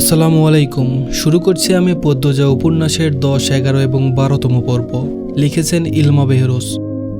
আসসালামু আলাইকুম। শুরু করছি আমি পদ্মজা উপন্যাসের দশ, এগারো এবং বারোতম পর্ব। লিখেছেন ইলমা বেহরোস।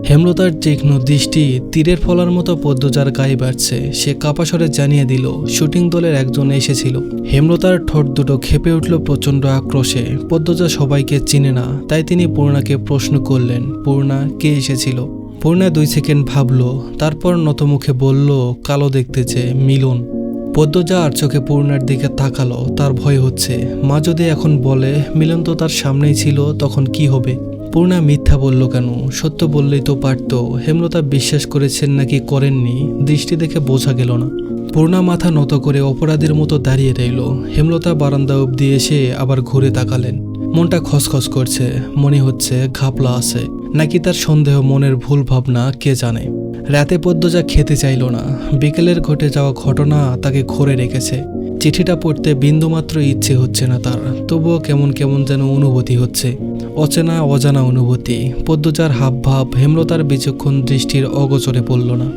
হেমলতার তীক্ষ্ণ দৃষ্টি তীরের ফলার মতো পদ্মজার গায়ে বাড়ছে। সে কাপাসরে জানিয়ে দিল, শুটিং দলের একজন এসেছিল। হেমলতার ঠোঁট দুটো খেপে উঠল প্রচণ্ড আক্রোশে। পদ্মজা সবাইকে চিনে না, তাই তিনি পূর্ণাকে প্রশ্ন করলেন, পূর্ণা, কে এসেছিল? পূর্ণা দুই সেকেন্ড ভাবল, তারপর নতমুখে বলল, কালো দেখতে চেয়ে মিলন। পদ্মজা আর চোখে পূর্ণার দিকে তাকালো, তার ভয় হচ্ছে। মা যদি এখন বলে, মিলন তো তার সামনেই ছিল, তখন কি হবে? পূর্ণা মিথ্যা বলল কেন? সত্য বললেই তো পারত। হেমলতা বিশ্বাস করেছেন নাকি করেননি, দৃষ্টি দেখে বোঝা গেল না। পূর্ণা মাথা নত করে অপরাধীর মতো দাঁড়িয়ে রইল। হেমলতা বারান্দা অবধি এসে আবার ঘুরে তাকালেন। মনটা খসখস করছে, মনে হচ্ছে ঘাপলা আছে। নাকি তার সন্দেহ, মনের ভুল ভাবনা, কে জানে? রাতে পদ্মজা খেতে চাইল না, বিকেলের ঘটে যাওয়া ঘটনা তাকে ঘরে রেখেছে। চিঠিটা পড়তে বিন্দুমাত্র ইচ্ছে হচ্ছে না তার, তবুও কেমন কেমন যেন অনুভূতি হচ্ছে। অচেনা, অজানা অনুভূতি পদ্মজার হাব ভাব হেমলতার বিচক্ষণ দৃষ্টির অগোচরে পড়ল না।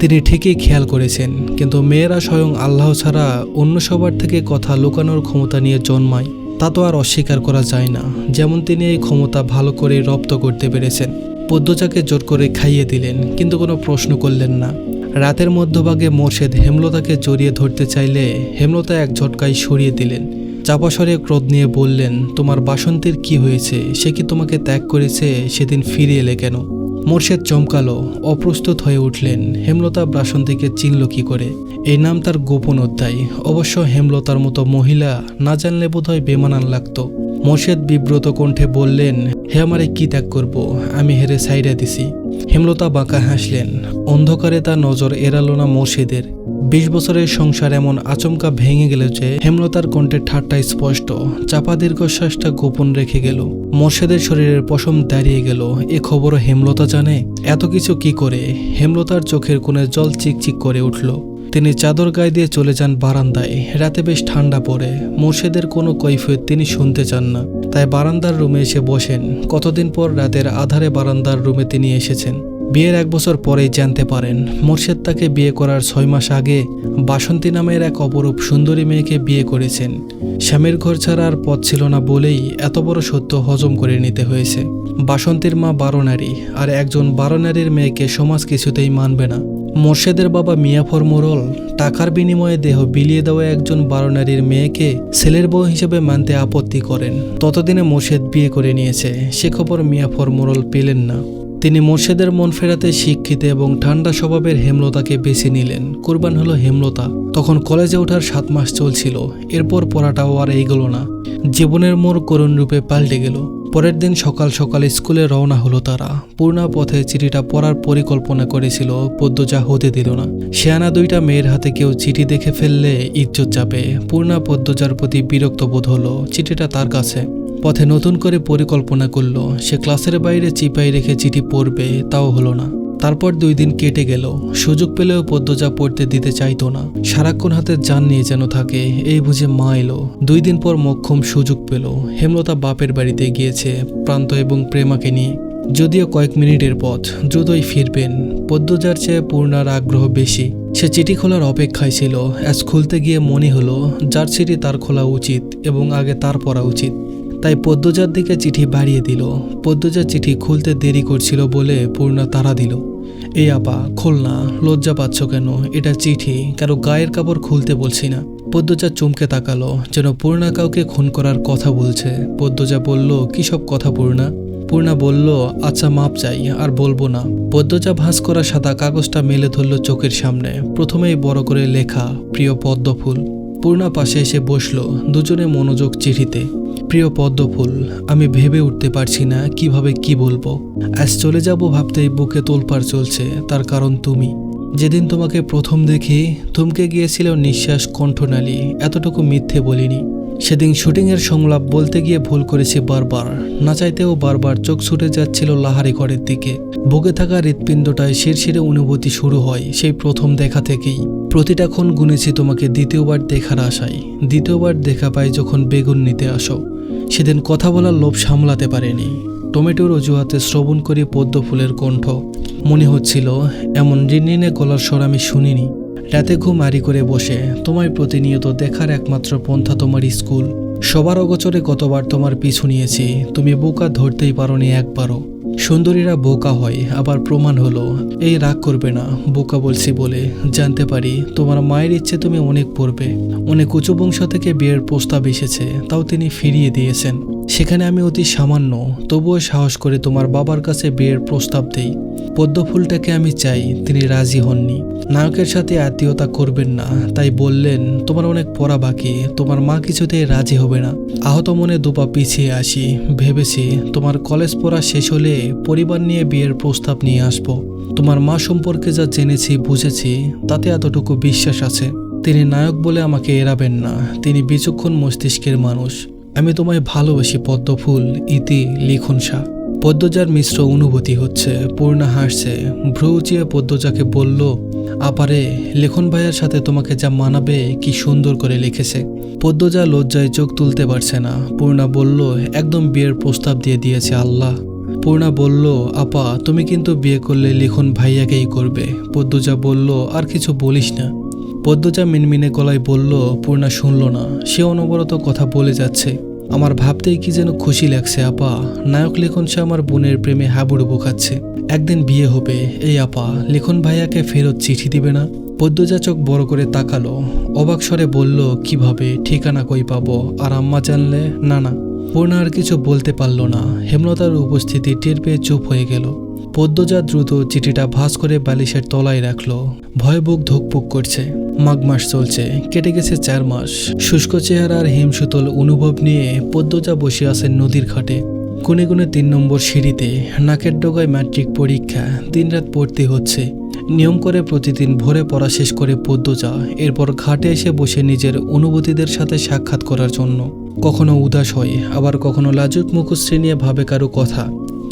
তিনি ঠিকই খেয়াল করেছেন, কিন্তু মেয়েরা স্বয়ং আল্লাহ ছাড়া অন্য সবার থেকে কথা লুকানোর ক্ষমতা নিয়ে জন্মায়। তা তো আর অস্বীকার করা যায় না, যেমন তিনি এই ক্ষমতা ভালো করে রপ্ত করতে পেরেছেন। পদ্মজাকে জোর করে খাইয়ে দিলেন, কিন্তু কোনো প্রশ্ন করলেন না। রাতের মধ্যভাগে মোর্শেদ হেমলতাকে জড়িয়ে ধরতে চাইলে হেমলতা এক ঝটকায় সরিয়ে দিলেন। চাপাসরে ক্রোধ নিয়ে বললেন, তোমার বাসন্তীর কি হয়েছে? সে কি তোমাকে ত্যাগ করেছে? সেদিন ফিরে এলে কেন? মোর্শেদ চমকালো, অপ্রস্তুত হয়ে উঠলেন। হেমলতা ব্রাসন্তীকে চিনল কি করে? এই নাম তার গোপন অধ্যায়। অবশ্য হেমলতার মতো মহিলা না জানলে বোধহয় বেমানান লাগতো। মোর্শেদ বিব্রত কণ্ঠে বললেন, হে আমারে কি ত্যাগ করব? আমি হেরে সাইডে দিছি। হেমলতা বাঁকা হাসলেন, অন্ধকারে তার নজর এড়ালো না মোর্শেদের। বিশ বছরের সংসার এমন আচমকা ভেঙে গেল যে হেমলতার কণ্ঠের ঠাট্টা স্পষ্ট, চাপা দীর্ঘশ্বাসটা গোপন রেখে গেল। মোর্শেদের শরীরের পশম দাঁড়িয়ে গেল। এ খবরও হেমলতা জানে? এত কিছু কি করে? হেমলতার চোখের কোণে জল চিকচিক করে উঠল। তিনি চাদর গায়ে দিয়ে চলে যান বারান্দায়। রাতে বেশ ঠান্ডা পড়ে। মোর্শেদের কোনো কৈফিয়ত তিনি শুনতে চান না। তাই বারান্দার রুমে এসে বসেন। কতদিন পর রাতের আধারে বারান্দার রুমে তিনি এসেছেন। বিয়ের এক বছর পরেই জানতে পারেন, মোর্শেদ তাকে বিয়ে করার ছয় মাস আগে বাসন্তী নামের এক অপরূপ সুন্দরী মেয়েকে বিয়ে করেছেন। স্বামীর ঘর ছাড়া আর পথ ছিল না বলেই এত বড় সত্য হজম করে নিতে হয়েছে। বাসন্তীর মা বারো নারী, আর একজন বারো নারীর মেয়েকে সমাজ কিছুতেই মানবে না। মোর্শেদের বাবা মিয়াফর মোরল, টাকার বিনিময়ে দেহ বিলিয়ে দেওয়া একজন বারো নারীর মেয়েকে ছেলের বউ হিসেবে মানতে আপত্তি করেন। ততদিনে মোর্শেদ বিয়ে করে নিয়েছে, সে খবর মিয়াফর মোরল পেলেন না। তিনি মোর্শেদের মন ফেরাতে শিক্ষিত এবং ঠান্ডা স্বভাবের হেমলতাকে বেছে নিলেন। কোরবান হলো হেমলতা। তখন কলেজে ওঠার সাত মাস চলছিল। এরপর পড়াটাও আর এইগোলো না। জীবনের মোড় করুণ রূপে পাল্টে গেল। পরের দিন সকাল সকাল স্কুলে রওনা হলো তারা। পূর্ণা পথে চিঠিটা পড়ার পরিকল্পনা করেছিল, পদ্মজা হতে দিল না। শেয়ানা দুইটা মেয়ের হাতে কেউ চিঠি দেখে ফেললে ইজ্জত যাবে। পূর্ণা পদ্মজার প্রতি বিরক্ত বোধ হলো, চিঠিটা তার কাছে। পথে নতুন করে পরিকল্পনা করল, সে ক্লাসের বাইরে চিপাই রেখে চিঠি পড়বে, তাও হলো না। তারপর দুই দিন কেটে গেল। সুযোগ পেলেও পদ্মজা পড়তে দিতে চাইতো না। সারাক্ষণ হাতে যান নিয়ে যেন থাকে, এই বুঝে মা এলো। দুই দিন পর মক্ষম সুযোগ পেল। হেমলতা বাপের বাড়িতে গিয়েছে, প্রান্ত এবং প্রেমাকে নিয়ে। যদিও কয়েক মিনিটের পথ, দ্রুতই ফিরবেন। পদ্মজার চেয়ে পূর্ণার আগ্রহ বেশি। সে চিঠি খোলার অপেক্ষায় ছিল। অ্যাজ খুলতে গিয়ে মনে হলো, যার চিঠি তার খোলা উচিত এবং আগে তার পড়া উচিত। তাই পদ্মজার দিকে চিঠি বাড়িয়ে দিল। পদ্মজার চিঠি খুলতে দেরি করছিল বলে পূর্ণা তারা দিল। এই আপা, খোল না, লজ্জা পাচ্ছ কেন? এটা চিঠি, কারও গায়ের কাপড় খুলতে বলছি না। পদ্মজা চমকে তাকালো, যেন পূর্ণা কাউকে খুন করার কথা বলছে। পদ্মজা বলল, কি সব কথা পূর্ণা? পূর্ণা বলল আচ্ছা মাপ চাই, আর বলব না। পদ্মজা ভাঁজ করা সাদা কাগজটা মেলে ধরল চোখের সামনে। প্রথমেই বড় করে লেখা, প্রিয় পদ্মফুল। পূর্ণা পাশে এসে বসল দুজনে মনোযোগ চিঠিতে। প্রিয় পদ্মফুল, আমি ভেবে উঠতে পারছি না কীভাবে কি বলব। আজ চলে যাব ভাবতেই বুকে তোলপাড় চলছে, তার কারণ তুমি। যেদিন তোমাকে প্রথম দেখি, থমকে গিয়েছিল নিঃশ্বাস কণ্ঠনালী, এতটুকু মিথ্যে বলিনি। সেদিন শুটিংয়ের সংলাপ বলতে গিয়ে ভুল করেছি বারবার। না চাইতেও বারবার চোখ ছুটে যাচ্ছিল লাহারি ঘরের দিকে। বুকে থাকা হৃৎপিণ্ডটায় শিরশিরে অনুভূতি শুরু হয় সেই প্রথম দেখা থেকেই। প্রতিটা ক্ষণ গুনেছি তোমাকে দ্বিতীয়বার দেখার আশায়। দ্বিতীয়বার দেখা পাই যখন বেগুন নিতে আসো। সেদিন কথা বলার লোভ সামলাতে পারেনি। টমেটোর অজুহাতে শ্রবণ করি পদ্ম ফুলের কণ্ঠ। মনে হচ্ছিল, এমন রিনরিনে গলার স্বর আমি শুনিনি। রাতে ঘুম আড়ি করে বসে। তোমার প্রতিনিয়ত দেখার একমাত্র পন্থা তোমার স্কুল। সবার অগোচরে কতবার তোমার পিছু নিয়েছি। তুমি বোকা ধরতেই পারো নি একবারও। সুন্দরীরা বোকা হয়, আবার প্রমাণ হলো। এই রাগ করবে না, বোকা বলছি বলে। জানতে পারি, তোমার মায়ের ইচ্ছে তুমি অনেক পড়বে। অনেক উঁচু বংশ থেকে বিয়ের প্রস্তাব এসেছে, তাও তিনি ফিরিয়ে দিয়েছেন। সেখানে আমি অতি সামান্য, তবুও সাহস করে তোমার বাবার কাছে বিয়ের প্রস্তাব দেই। পদ্মফুলটাকে আমি চাই, তিনি রাজি হননি। নায়কের সাথে আত্মীয়তা করবেন না, তাই বললেন, তোমার অনেক পড়া বাকি, তোমার মা কিছুতেই রাজি হবে না। আহত মনে দুপা পিছিয়ে আসি। ভেবেছি তোমার কলেজ পড়া শেষ হলে পরিবার নিয়ে বিয়ের প্রস্তাব নিয়ে আসব। তোমার মা সম্পর্কে যা জেনেছি, বুঝেছি, তাতে এতটুকু বিশ্বাস আছে। তিনি নায়ক বলে আমাকে এড়াবেন না। তিনি বিচক্ষণ মস্তিষ্কের মানুষ। আমি তোমায় ভালোবাসি, পদ্মফুল, ইতি লিখন শাহ পদ্মজার মিশ্র অনুভূতি হচ্ছে, পূর্ণা হাসছে। ভ্রু উঁচিয়ে পদ্মজাকে বলল, আপারে, লেখন ভাইয়ের সাথে তোমাকে যা মানাবে, কি সুন্দর করে লিখেছে। পদ্মজা লজ্জায় চোখ তুলতে পারছে না। পূর্ণা বলল, একদম বিয়ের প্রস্তাব দিয়ে দিয়েছে আল্লাহ। পূর্ণা বলল, আপা, তুমি কিন্তু বিয়ে করলে লিখন ভাইয়াকেই করবে। পদ্মজা বলল, আর কিছু বলিস না। পদ্মজা মিনমিনে গলায় বলল, পূর্ণা শুনল না। সে অনবরত কথা বলে যাচ্ছে। আমার ভাবতেই কি যেন খুশি লাগছে, আপা। নায়ক লিখন সে আমার বোনের প্রেমে হাবুডুবু খাচ্ছে। একদিন বিয়ে হবে। এই, আপা, লিখন ভাইয়াকে ফেরত চিঠি দিবে না? পদ্মজা চোখ বড় করে তাকালো। অবাক স্বরে বলল, কীভাবে? ঠিকানা কই পাবো? আর আম্মা জানলে? না না। পূর্ণা আর কিছু বলতে পারল না। হেমলতার উপস্থিতি টের পেয়ে চুপ হয়ে গেল। পদ্মজা দ্রুত চিঠিটা ভাঁজ করে বালিশের তলায় রাখল। ভয় বুক ধুকপুক করছে। মাঘ মাস চলছে, কেটে গেছে চার মাস। শুষ্ক চেহারার হিমশীতল অনুভব নিয়ে পদ্মজা বসে আছেন নদীর ঘাটে। কোনে কোনে তিন নম্বর সিঁড়িতে নাকের ডগায় ম্যাট্রিক পরীক্ষা, দিনরাত পড়তে হচ্ছে। নিয়ম করে প্রতিদিন ভোরে পড়া শেষ করে পদ্মজা, এরপর ঘাটে এসে বসে নিজের অনুভূতিদের সাথে সাক্ষাৎ করার জন্য। কখনো উদাস হয় আবার কখনো লাজুক মুখশ্রী নিয়ে ভাবে কারও কথা।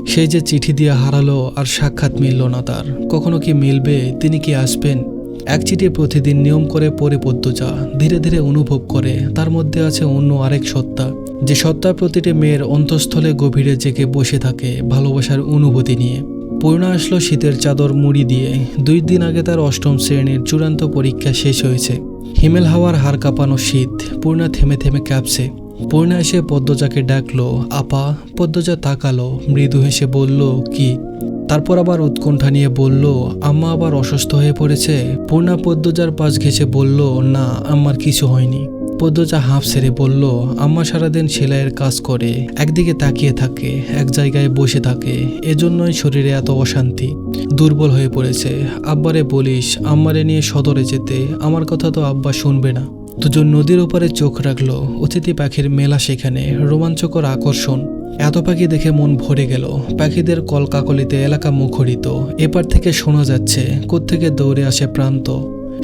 সেই যে চিঠি দিয়ে হারালো আর সাক্ষাৎ মিলল না তার। কখনো কি মিলবে, তিনি কি আসবেন? এক চিঠি প্রতিদিন নিয়ম করে পড়ে পদ্মজা ধীরে ধীরে অনুভব করে। তার মধ্যে আছে অন্য আরেক সত্তা। যে সত্তা প্রতিটি মেয়ের অন্তঃস্থলে গভীরে জেগে বসে থাকে ভালোবাসার অনুভূতি নিয়ে। পূর্ণা আসলো শীতের চাদর মুড়ি দিয়ে। দুই দিন আগে তার অষ্টম শ্রেণির চূড়ান্ত পরীক্ষা শেষ হয়েছে। হিমেল হাওয়ার হাড় কাঁপানো শীত, পূর্ণা থেমে থেমে কাঁপছে পূর্ণা এসে পদ্মজাকে ডাকলো, আপা। পদ্মজা তাকালো, মৃদু হেসে বলল, কি? তারপর আবার উৎকণ্ঠা নিয়ে বলল, আম্মা আবার অসুস্থ হয়ে পড়েছে। পূর্ণা পদ্মজার পাশ ঘেসে বলল, না, আমার কিছু হয়নি। পদ্মজা হাঁপ ছেড়ে বলল, আম্মা সারাদিন সেলাইয়ের কাজ করে, একদিকে তাকিয়ে থাকে, এক জায়গায় বসে থাকে, এজন্যই শরীরে এত অশান্তি, দুর্বল হয়ে পড়েছে। আব্বারে বলিস, আম্মারে নিয়ে সদরে যেতে, আমার কথা তো আব্বা শুনবে না। দুজন নদীর ওপারে চোখ রাখল। অতিথি পাখির মেলা সেখানে। রোমাঞ্চকর আকর্ষণ। এত পাখি দেখে মন ভরে গেল। পাখিদের কলকাকলিতে এলাকা মুখরিত। এপার থেকে শোনা যাচ্ছে, কোত্থেকে দৌড়ে আসে প্রান্ত।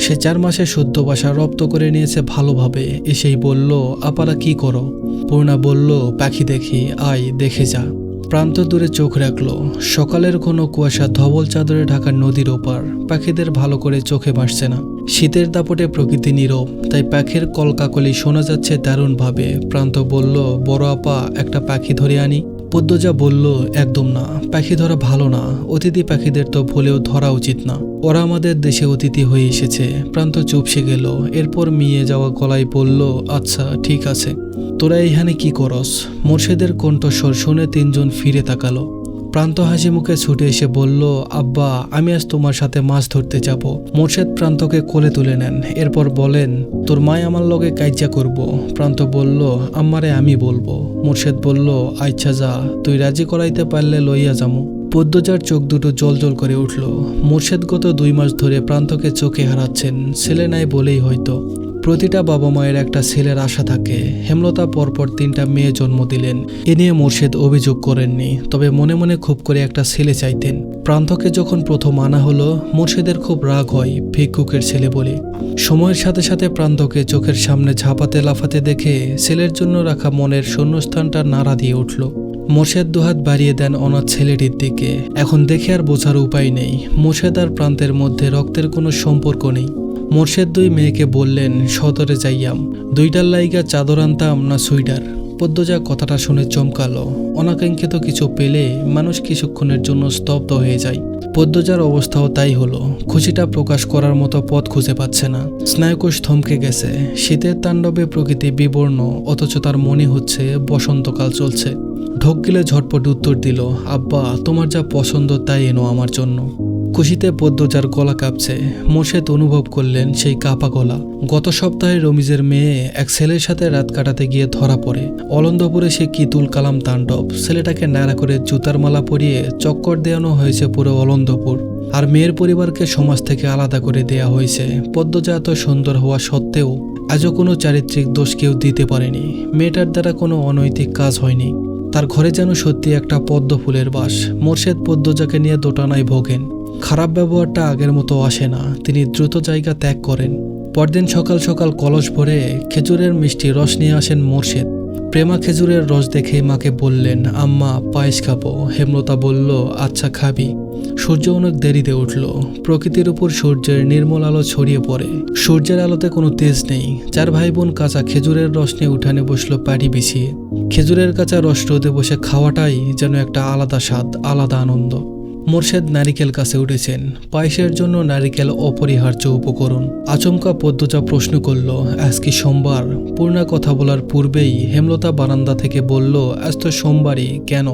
সে চার মাসে শুদ্ধ বাসা রপ্ত করে নিয়েছে ভালোভাবে। এসেই বলল, আপারা কি করো? পূর্ণা বলল, পাখি দেখি, আয়, দেখে যা। প্রান্ত দূরে চোখ রাখল। সকালের কোনো কুয়াশা ধবল চাদরে ঢাকা নদীর ওপার। পাখিদের ভালো করে চোখে ভাসছে না। শীতের দাপটে প্রকৃতি নীরব, তাই পাখির কলকাকলি শোনা যাচ্ছে দারুণভাবে। প্রান্ত বলল, বড় আপা, একটা পাখি ধরে আনি। পদ্মজা বলল, একদম না, পাখি ধরা ভালো না। অতিথি পাখিদের তো ভুলেও ধরা উচিত না। ওরা আমাদের দেশে অতিথি হয়ে এসেছে। প্রান্ত চুপসে গেল। এরপর মিয়ে যাওয়া গলায় বলল আচ্ছা ঠিক আছে। তোরা এখানে কি করস? মোর্শেদের কণ্ঠস্বর শুনে তিনজন ফিরে তাকালো। প্রান্ত হাসি মুখে ছুটে এসে বলল, আব্বা, আমি আজ তোমার সাথে মাছ ধরতে যাব। মোর্শেদ প্রান্তকে কোলে তুলে নেন। এরপর বলেন, তোর মায় আমার লগে কাইজা করব। প্রান্ত বলল আমারে আমি বলব। মোর্শেদ বলল আচ্ছা যা, তুই রাজি করাইতে পারলে লইয়া যামু। পদ্মজার চোখ দুটো জল জল করে উঠল। মোর্শেদ গত দুই মাস ধরে প্রান্তকে চোখে হারাচ্ছেন। ছেলে নাই বলেই হয়তো। প্রতিটা বাবা মায়ের একটা ছেলের আশা থাকে। হেমলতা পরপর তিনটা মেয়ে জন্ম দিলেন। এ নিয়ে মোর্শেদ অভিযোগ করেননি, তবে মনে মনে খুব করে একটা ছেলে চাইতেন। প্রান্তকে যখন প্রথম আনা হলো, মোর্শেদের খুব রাগ হয়, ভিক্ষুকের ছেলে বলে। সময়ের সাথে সাথে প্রান্তকে চোখের সামনে ঝাঁপাতে লাফাতে দেখে ছেলের জন্য রাখা মনের শূন্যস্থানটা নাড়া দিয়ে উঠল। মোর্শেদ দুহাত বাড়িয়ে দেন অনাথ ছেলেটির দিকে। এখন দেখে আর বোঝার উপায় নেই। মোর্শেদ আর প্রান্তের মধ্যে রক্তের কোনো সম্পর্ক নেই। মোর্শেদ দুই মেয়েকে বললেন, সদরে যাইয়াম। দুইটার লাইগা চাদর আনতাম না সুইডার পদ্মজা কথাটা শুনে চমকালো। অনাকাঙ্ক্ষিত কিছু পেলে মানুষ কিছুক্ষণের জন্য স্তব্ধ হয়ে যায়। পদ্মজার অবস্থাও তাই হলো। খুশিটা প্রকাশ করার মতো পথ খুঁজে পাচ্ছে না। স্নায়ুকোষ থমকে গেছে। শীতের তাণ্ডবে প্রকৃতি বিবর্ণ, অথচ তার মনে হচ্ছে বসন্তকাল চলছে। ঢোক গিলে ঝটপট উত্তর দিল, আব্বা, তোমার যা পছন্দ তাই এনো আমার জন্য। খুশিতে পদ্মজার গলা কাঁপছে। মোর্শেদ অনুভব করলেন সেই কাপা গলা। গত সপ্তাহে রমিজের মেয়ে এক ছেলের সাথে রাত কাটাতে গিয়ে ধরা পড়ে। অলন্দপুরে সে কিতুল কালাম তাণ্ডব? ছেলেটাকে ন্যাড়া করে জুতার মালা পরিয়ে চক্কর দেওয়ানো হয়েছে পুরো অলন্দপুর। আর মেয়ের পরিবারকে সমাজ থেকে আলাদা করে দেয়া হয়েছে। পদ্মজা এত সুন্দর হওয়া সত্ত্বেও আজও কোনো চারিত্রিক দোষ কেউ দিতে পারেনি। মেয়েটার দ্বারা কোনো অনৈতিক কাজ হয়নি। তার ঘরে যেন সত্যি একটা পদ্ম ফুলের বাস। মোর্শেদ পদ্মজাকে নিয়ে দোটানায় ভোগেন। খারাপ ব্যবহারটা আগের মতো আসে না। তিনি দ্রুত জায়গা ত্যাগ করেন। পরদিন সকাল সকাল কলস ভরে খেজুরের মিষ্টি রস নিয়ে আসেন মোর্শেদ। প্রেমা খেজুরের রস দেখে মাকে বললেন, আম্মা, পায়েস খাব। হেমলতা বলল আচ্ছা খাবি। সূর্য অনেক দেরিতে উঠল। প্রকৃতির উপর সূর্যের নির্মল আলো ছড়িয়ে পড়ে। সূর্যের আলোতে কোনো তেজ নেই। চার ভাই বোন কাঁচা খেজুরের রস নিয়ে উঠানে বসল পাটি বিছিয়ে। খেজুরের কাঁচা রস রোদে বসে খাওয়াটাই যেন একটা আলাদা স্বাদ, আলাদা আনন্দ। মোর্শেদ নারিকেল কাছে উঠেছেন। পায়েসের জন্য নারিকেল অপরিহার্য উপকরণ। আচমকা পদ্মজা প্রশ্ন করল, আজ কি সোমবার? পূর্ণা কথা বলার পূর্বেই হেমলতা বারান্দা থেকে বলল, আজ তো সোমবারই, কেন?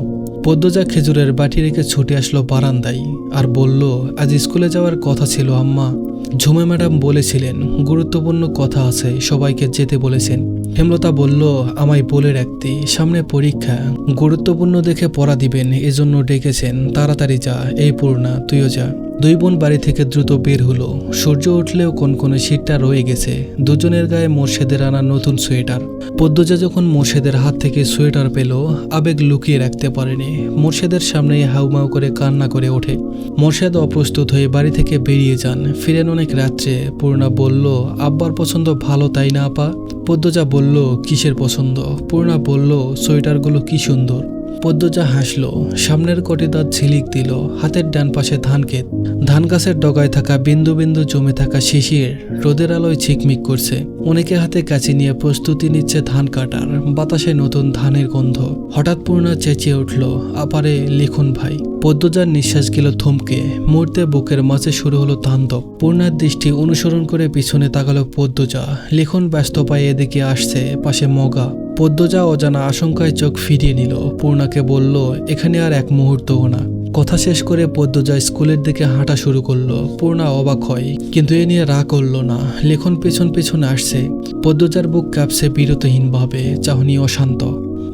পদ্মজা খেজুরের বাটি রেখে ছুটে আসলো বারান্দায় আর বলল, আজ স্কুলে যাওয়ার কথা ছিল, আম্মা। ঝুমা ম্যাডাম বলেছিলেন, গুরুত্বপূর্ণ কথা আছে, সবাইকে যেতে বলেছেন। হেমলতা বলল, আমায় বলে রাখতে সামনে পরীক্ষা। গুরুত্বপূর্ণ দেখে পড়া দিবেন, এজন্য ডেকেছেন। তাড়াতাড়ি যা, এই পূর্ণা, তুইও যা। দুই বোন বাড়ি থেকে দ্রুত বের হলো। সূর্য উঠলেও কোন কোন শীতটা রয়ে গেছে। দুজনের গায়ে মোর্শেদের আনা নতুন সোয়েটার। পদ্মজা যখন মোর্শেদের হাত থেকে সোয়েটার পেল, আবেগ লুকিয়ে রাখতে পারেনি। মোর্শেদের সামনে হাউমাউ করে কান্না করে ওঠে। মোর্শেদ অপ্রস্তুত হয়ে বাড়ি থেকে বেরিয়ে যান। ফিরেন অনেক রাত্রে। পূর্ণা বলল, আব্বার পছন্দ ভালো তাই না, আপা? পদ্মজা বলল, কিসের পছন্দ? পূর্ণা বলল, সোয়েটারগুলো কি সুন্দর। পদ্মজা হাসল, সামনের কটি দাঁত ঝিলিক দিল, হাতের ডান পাশে ধান ক্ষেত ধান গাছের ডগায় থাকা বিন্দু বিন্দু জমে থাকা শিশির রোদের আলোয় ঝিকমিক করছে। অনেকে হাতে কাছে নিয়ে প্রস্তুতি নিচ্ছে ধান কাটার, বাতাসে নতুন ধানের গন্ধ। হঠাৎ পূর্ণা চেঁচিয়ে উঠল, আপারে, লিখুন ভাই। পদ্মজার নিঃশ্বাস গেল থমকে, মুহূর্তে বুকের মাঝে শুরু হলো তাণ্ডব। পূর্ণার দৃষ্টি অনুসরণ করে পিছনে তাকালো পদ্মজা, লিখন, ব্যস্ত পায়ে এদিকে আসছে, পাশে মগা। পদ্মজা অজানা আশঙ্কায় চোখ ফিরিয়ে নিল। পূর্ণাকে বলল, এখানে আর এক মুহূর্তও না। কথা শেষ করে পদ্মজা স্কুলের দিকে হাঁটা শুরু করল। পূর্ণা অবাক হয়, কিন্তু এ নিয়ে রা করল না। লেখন পেছন পেছনে আসছে। পদ্মজার বুক কাঁপছে বিরতহীনভাবে, চাহনি অশান্ত।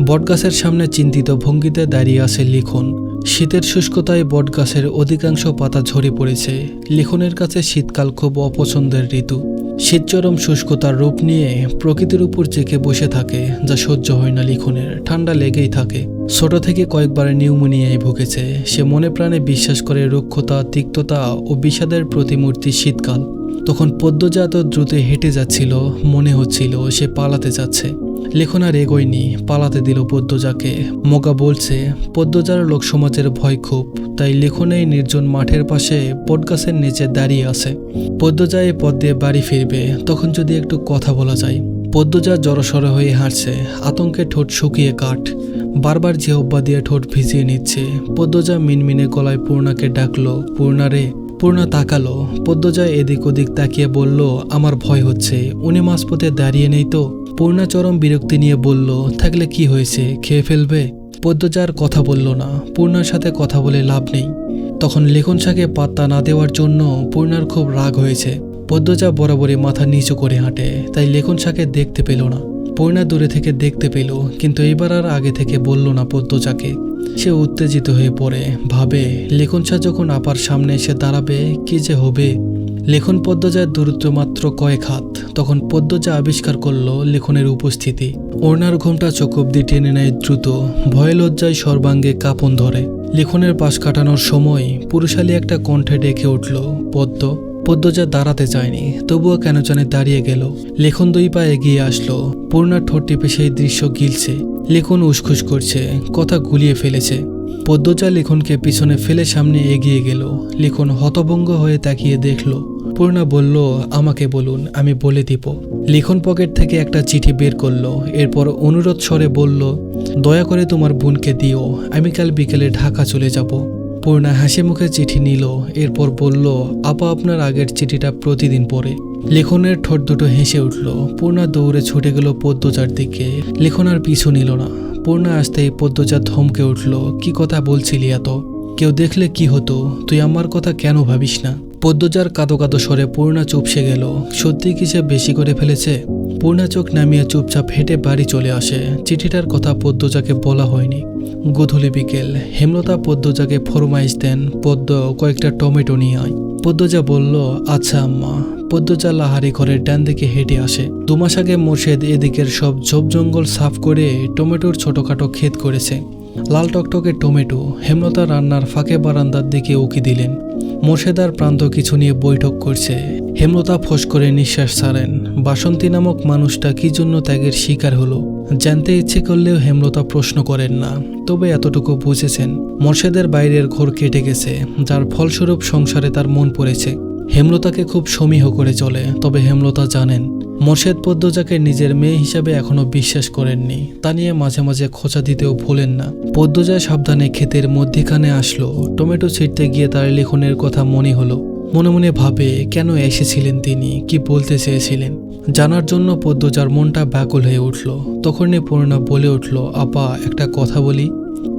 বটগাছের সামনে চিন্তিত ভঙ্গিতে দাঁড়িয়ে আছে লিখন। শীতের শুষ্কতায় বটগাছের অধিকাংশ পাতা ঝরে পড়েছে। লিখনের কাছে শীতকাল খুব অপছন্দের ঋতু। শীত চরম শুষ্কতার রূপ নিয়ে প্রকৃতির উপর জেকে বসে থাকে, যা সহ্য হয় না লিখনের। ঠান্ডা লেগেই থাকে। ছোট থেকে কয়েকবার নিউমোনিয়ায় ভুগেছে। সে মনে প্রাণে বিশ্বাস করে রুক্ষতা, তিক্ততা ও বিষাদের প্রতিমূর্তি শীতকাল। তখন পদ্মজাত দ্রুত হেঁটে যাচ্ছিল, মনে হচ্ছিল সে পালাতে যাচ্ছে। লেখন আর এগোয়নি, পালাতে দিল পদ্মজাকে। মগা বলছে, পদ্মজার লোক সমাজের ভয় খুব, তাই লেখনেই নির্জন মাঠের পাশে বটগাছের নিচে দাঁড়িয়ে আছে। পদ্মজা এই পথ দিয়ে বাড়ি ফিরবে, তখন যদি একটু কথা বলা যায়। পদ্মজা জড়সড় হয়ে হাঁটছে, আতঙ্কে ঠোঁট শুকিয়ে কাঠ। বারবার যে জিহব্বা দিয়ে ঠোঁট ভিজিয়ে নিচ্ছে, পদ্মজা মিনমিনে গলায় পূর্ণাকে ডাকলো, পূর্ণা রে। পূর্ণা তাকালো, পদ্মজা এদিক ওদিক তাকিয়ে বলল, আমার ভয় হচ্ছে, উনি মাঝপথে দাঁড়িয়ে নেই তো? পূর্ণা চরম বিরক্তি নিয়ে বলল, থাকলে কি হয়েছে? খেয়ে ফেলবে? পদ্মজার কথা বলল না। পূর্ণার সাথে কথা বলে লাভ নেই। তখন লেখন শাকে পাত্তা না দেওয়ার জন্য পূর্ণার খুব রাগ হয়েছে। পদ্মজা বরাবরই মাথা নিচু করে হাঁটে, তাই লেখন শাকে দেখতে পেল না। পূর্ণা দূরে থেকে দেখতে পেল, কিন্তু এবার আর আগে থেকে বলল না পদ্মজাকে। সে উত্তেজিত হয়ে পড়ে, ভাবে, লেখন শাহ যখন আপার সামনে এসে দাঁড়াবে, কি যে হবে? লেখন পদ্মজার দূরত্ব মাত্র কয়েক হাত। তখন পদ্মজা আবিষ্কার করল লেখনের উপস্থিতি। ওড়নার ঘোমটা চোখ অব্দি টেনে নেয় দ্রুত, ভয়ে লজ্জায় সর্বাঙ্গে কাঁপন ধরে। লেখনের পাশ কাটানোর সময় পুরুষালী একটা কণ্ঠে ডেকে উঠল, পদ্ম, পদ্মজা দাঁড়াতে চায়নি, তবুও কেন জানে দাঁড়িয়ে গেল। লেখন দুই পা এগিয়ে আসলো পূর্ণার ঠোঁট টিপে সেই দৃশ্য গিলছে। লেখন উসখুস করছে, কথা গুলিয়ে ফেলেছে। পদ্মজা লেখনকে পিছনে ফেলে সামনে এগিয়ে গেল। লেখন হতভঙ্গ হয়ে তাকিয়ে দেখল পূর্ণা বলল, আমাকে বলুন, আমি বলে দিব। লিখন পকেট থেকে একটা চিঠি বের করল, এরপর অনুরোধ স্বরে বলল, দয়া করে তোমার বোনকে দিও, আমি কাল বিকেলে ঢাকা চলে যাব। পূর্ণা হাসি মুখে চিঠি নিল, এরপর বলল, আপা, আপনার আগের চিঠিটা প্রতিদিন পড়ে। লেখনের ঠোঁট দুটো হেসে উঠল, পূর্ণা দৌড়ে ছুটে গেল পদ্মচার দিকে। লেখন আর পিছু নিল না। পূর্ণা আসতেই পদ্মজা থমকে উঠল, কি কথা বলছিলি এত? কেউ দেখলে কি হতো? তুই আমার কথা কেন ভাবিস না? পদ্মজার কাদো কাদো স্বরে পূর্ণা চুপসে গেল। সত্যি কি সে বেশি করে ফেলেছে? পূর্ণা চোখ নামিয়ে চুপচাপ হেঁটে বাড়ি চলে আসে। চিঠিটার কথা পদ্মজাকে বলা হয়নি। গধূলি বিকেল। হেমলতা পদ্মজাকে ফরমাইশ দেন, পদ্ম কয়েকটা টমেটো নিয়ে আয়। পদ্মজা বলল আচ্ছা আম্মা। পদ্মজা লাহারি ঘরের ডান দিকে হেঁটে আসে। দুমাস আগে মোর্শেদ এদিকের সব ঝোপ জঙ্গল সাফ করে টমেটোর ছোটখাটো ক্ষেত করেছে। লাল টকটকে টমেটো, হেমলতা রান্নার ফাঁকে বারান্দার দিকে উকি দিলেন। মোর্শেদার প্রান্ত কিছু নিয়ে বৈঠক করছে। হেমলতা ফস করে নিঃশ্বাস ছাড়েন। বাসন্তী নামক মানুষটা কি জন্য ত্যাগের শিকার হলো? জানতে ইচ্ছে করলেও হেমলতা প্রশ্ন করেন না। তবে এতটুকু বুঝেছেন, মোর্শেদের বাইরের ঘর কেটে গেছে, যার ফলস্বরূপ সংসারে তার মন পড়েছে। হেমলতাকে খুব সমীহ করে চলে, তবে হেমলতা জানেন মোর্শেদ পদ্মজাকে নিজের মেয়ে হিসাবে এখনও বিশ্বাস করেননি। তা নিয়ে মাঝে মাঝে খোঁচা দিতেও ভোলেন না। পদ্মজা সাবধানে ক্ষেতের মধ্যিখানে আসলো। টমেটো ছিঁড়তে গিয়ে তার লেখনের কথা মনে হলো। মনে মনে ভাবে, কেন এসেছিলেন তিনি? কি বলতে চেয়েছিলেন? জানার জন্য পদ্মজার মনটা ব্যাকুল হয়ে উঠল। তখনই পূর্ণা বলে উঠল, আপা, একটা কথা বলি।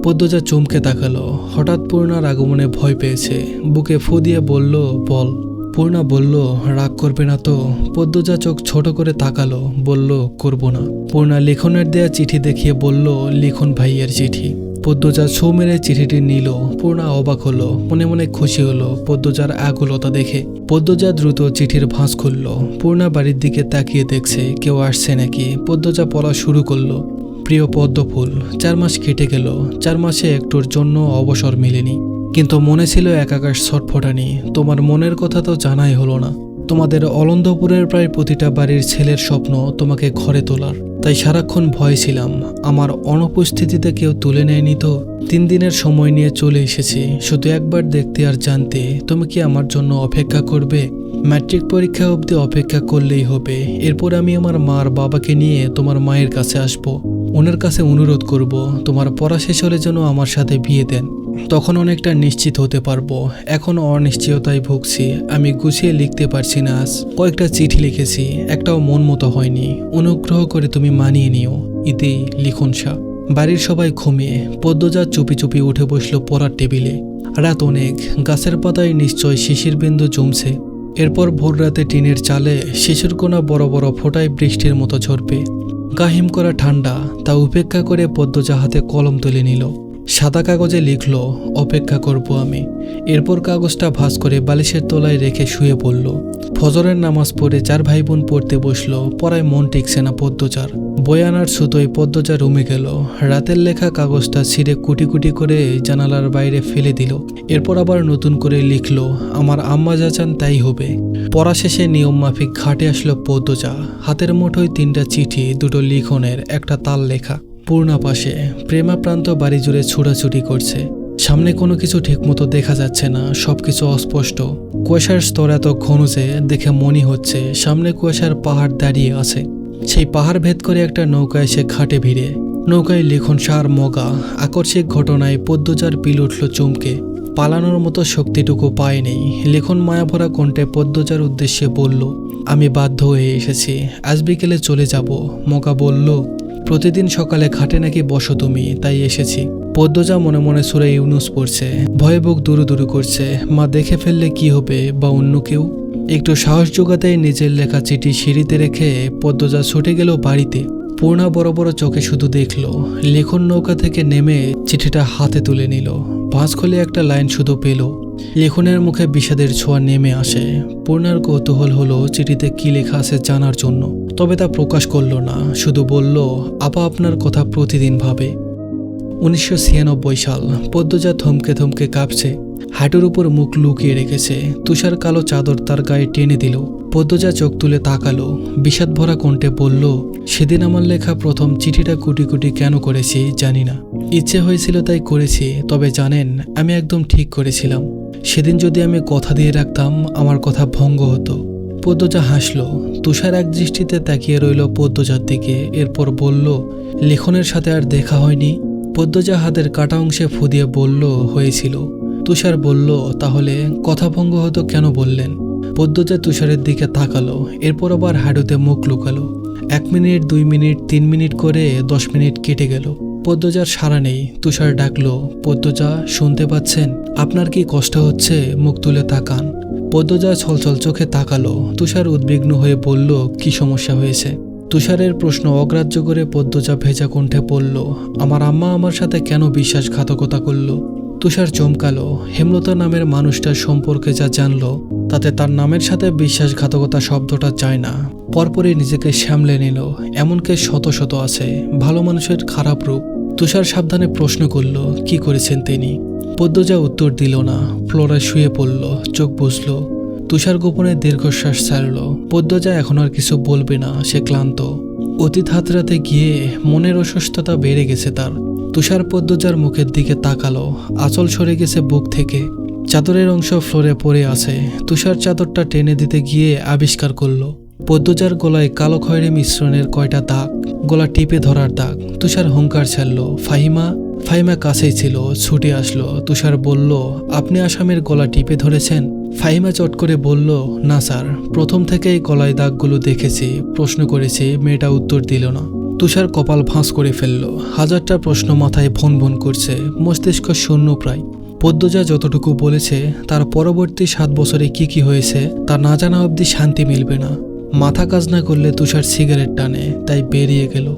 পদ্মজা চমকে তাকালো। হঠাৎ পূর্ণার আগমনে ভয় পেয়েছে। বুকে ফু দিয়ে বলল, বল। পূর্ণা বলল, রাগ করবে না তো? পদ্মজা চোখ ছোট করে তাকালো, বলল, করব না। পূর্ণা লিখনের দেয়া চিঠি দেখিয়ে বলল, লিখন ভাইয়ের চিঠি। পদ্মজা ছৌ মেরে চিঠিটি নিল। পূর্ণা অবাক হলো, মনে মনে খুশি হলো পদ্মজার আগুলতা দেখে। পদ্মজা দ্রুত চিঠির ভাঁজ খুলল। পূর্ণা বাড়ির দিকে তাকিয়ে দেখছে, কেউ আসছে নাকি? পদ্মজা পড়া শুরু করল, প্রিয় পদ্মফুল, চার মাস কেটে গেল। চার মাসে একটুর জন্য অবসর মিলেনি। কিন্তু মনে ছিল একাকাশ ছটফটানি। তোমার মনের কথা তো জানাই হলো না। তোমাদের অলন্দপুরের প্রায় প্রতিটা বাড়ির ছেলের স্বপ্ন তোমাকে ঘরে তোলার। তাই সারাক্ষণ ভয় ছিলাম। আমার অনুপস্থিতিতে কেউ তুলে নেয়নি তো? তিন দিনের সময় নিয়ে চলে এসেছি। শুধু একবার দেখতে আর জানতে। তুমি কি আমার জন্য অপেক্ষা করবে? ম্যাট্রিক পরীক্ষা অবধি অপেক্ষা করলেই হবে। এরপর আমি আমার মার বাবাকে নিয়ে তোমার মায়ের কাছে আসব। ওনার কাছে অনুরোধ করব, তোমার পড়া শেষ হলে যেন আমার সাথে বিয়ে দেন। তখন অনেকটা নিশ্চিত হতে পারব। এখন অনিশ্চয়তায় ভুগছি। আমি গুছিয়ে লিখতে পারছি না আজ। কয়েকটা চিঠি লিখেছি, একটাও মন মতো হয়নি। অনুগ্রহ করে তুমি মানিয়ে নিও। ইতি লিখুন শাহ বাড়ির সবাই ঘুমিয়ে, পদ্মজা চুপি চুপি উঠে বসল পড়ার টেবিলে। রাত অনেক, গাছের পাতায় নিশ্চয় শিশির বিন্দু জমছে। এরপর ভোর রাতে টিনের চালে শিশুর কোনা বড় বড় ফোটায় বৃষ্টির মতো ঝরবে। গাহিম করা ঠান্ডা, তা উপেক্ষা করে পদ্মজা হাতে কলম তুলে নিল। সাদা কাগজে লিখল, অপেক্ষা করব আমি। এরপর কাগজটা ভাঁজ করে বালিশের তলায় রেখে শুয়ে পড়ল। ফজরের নামাজ পড়ে চার ভাই বোন পড়তে বসল, পড়ায় মন টিকছে না পদ্মচার বয়ানার সুতোয় পদ্মচা রুমে গেল। রাতের লেখা কাগজটা ছিঁড়ে কুটি কুটি করে জানালার বাইরে ফেলে দিল। এরপর আবার নতুন করে লিখল, আমার আম্মা যা চান তাই হবে। পড়া শেষে নিয়ম মাফিক ঘাটে আসলো পদ্মচা হাতের মুঠোয় তিনটা চিঠি, দুটো লিখনের, একটা তাল লেখা। পূর্ণা পাশে প্রেমাপ্রান্ত বাড়ি জুড়ে ছুটাছুটি করছে। সামনে কোনো কিছু ঠিকমতো দেখা যাচ্ছে না, সবকিছু অস্পষ্ট। কুয়াশার স্তর এত ঘন যে দেখে মনে হচ্ছে সামনে কুয়াশার পাহাড় দাঁড়িয়ে আছে। সেই পাহাড় ভেদ করে একটা নৌকা এসে ঘাটে ভিড়ে। নৌকায় লিখন সার মগা আকস্মিক ঘটনায় পদ্মচার পিল উঠল চমকে। পালানোর মতো শক্তিটুকু পায়নি। লেখন মায়াভরা কণ্ঠে পদ্মচার উদ্দেশ্যে বলল, আমি বাধ্য হয়ে এসেছি। আজ বিকেলে চলে যাব। মগা বলল প্রতিদিন সকালে খাটে নাকি বসো তুমি, তাই এসেছি। পদ্মজা মনে মনে সুরে ইউনুস পড়ছে, ভয়ে বুক দুরু দুরু করছে, মা দেখে ফেললে কি হবে বা অন্য কেউ? একটু সাহস জোগাতেই নিজের লেখা চিঠি সিঁড়িতে রেখে পদ্মজা ছুটে গেল বাড়িতে। পূর্ণা বড় বড় চোখে শুধু দেখল, লেখন নৌকা থেকে নেমে চিঠিটা হাতে তুলে নিল। ভাঁজ খোলে একটা লাইন শুধু পেল, লেখনের মুখে বিষাদের ছোঁয়া নেমে আসে। পূর্ণার কৌতূহল হলো চিঠিতে কি লেখা আছে জানার জন্য। তবে তা প্রকাশ করল না, শুধু বলল, আপা আপনার কথা প্রতিদিন ভাবে। উনিশশো ছিয়ানব্বই সাল, পদ্মজা থমকে থমকে কাঁপছে, হাঁটুর উপর মুখ লুকিয়ে রেখেছে, তুষার কালো চাদর তার গায়ে টেনে দিল। পদ্মজা চোখ তুলে তাকালো, বিষাদ ভরা কণ্ঠে বলল, সেদিন আমার লেখা প্রথম চিঠিটা কুটি কুটি কেন করেছি জানি না। ইচ্ছে হয়েছিল তাই করেছি, তবে জানেন, আমি একদম ঠিক করেছিলাম। সেদিন যদি আমি কথা দিয়ে রাখতাম, আমার কথা ভঙ্গ হতো। পদ্মজা হাসল তুষার এক দৃষ্টিতে তাকিয়ে রইল পদ্মজার দিকে, এরপর বলল, লেখনের সাথে আর দেখা হয়নি? পদ্মজা হাতের কাটা অংশে ফুদিয়ে বলল, হয়েছিল। তুষার বলল, তাহলে কথা ভঙ্গ হতো কেন বললেন? পদ্মজা তুষারের দিকে তাকালো, এরপর আবার হাডুতে মুখ লুকালো। এক মিনিট, দুই মিনিট, তিন মিনিট করে দশ মিনিট কেটে গেল। পদ্মজার সারা নেই। তুষার ডাকলো, পদ্মজা, শুনতে পাচ্ছেন? আপনার কি কষ্ট হচ্ছে? মুখ তুলে তাকান। পদ্মজা ছলছল চোখে তাকালো। তুষার উদ্বিগ্ন হয়ে বলল, কি সমস্যা হয়েছে? তুষারের প্রশ্ন অগ্রাহ্য করে পদ্মজা ভেজা কণ্ঠে পড়ল আমার আম্মা আমার সাথে কেন বিশ্বাসঘাতকতা করল? তুষার চমকালো। হেমলতা নামের মানুষটার সম্পর্কে যা জানলো, তাতে তার নামের সাথে বিশ্বাসঘাতকতা শব্দটা চায় না। পরপরই নিজেকে সামলে নিল, এমনকি শত শত আছে। ভালো মানুষের খারাপ রূপ। তুষার সাবধানে প্রশ্ন করল, কি করেছেন তিনি? পদ্মজা উত্তর দিল না ফ্লোরে শুয়ে পড়ল, চোখ বুঝল তুষার গোপনে দীর্ঘশ্বাস ছাড়ল। পদ্মজা এখন আর কিছু বলবে না, সে ক্লান্ত। অতীত হাতরাতে গিয়ে মনের অসুস্থতা বেড়ে গেছে তার। তুষার পদ্মজার মুখের দিকে তাকালো, আঁচল সরে গেছে বুক থেকে। চাদরের অংশ ফ্লোরে পড়ে আছে। তুষার চাদরটা টেনে দিতে গিয়ে আবিষ্কার করল পদ্মজার গলায় কালো খয়েরি মিশ্রণের কয়টা দাগ? গলা টিপে ধরার দাগ। তুষার হুঙ্কার ছাড়ল। ফাহিমা ফাহিমা কাছেই ছিল, ছুটে আসলো। তুষার বলল, আপনি আসামের গলা টিপে ধরেছেন? ফাহিমা চট করে বলল, না স্যার। প্রথম থেকেই গলায় দাগগুলো দেখেছি। প্রশ্ন করেছি, মেয়েটা উত্তর দিল না। তুষার কপাল ভাঁজ করে ফেলল। হাজারটা প্রশ্ন মাথায় ভন ভন করছে। মস্তিষ্ক শূন্য প্রায়। পদ্মজা যতটুকু বলেছে, তার পরবর্তী সাত বছরে কি কি হয়েছে, তা না জানা অবধি শান্তি মিলবে না। মাথা কাজ না করলে তুষার সিগারেট টানে তাই বেরিয়ে গেল।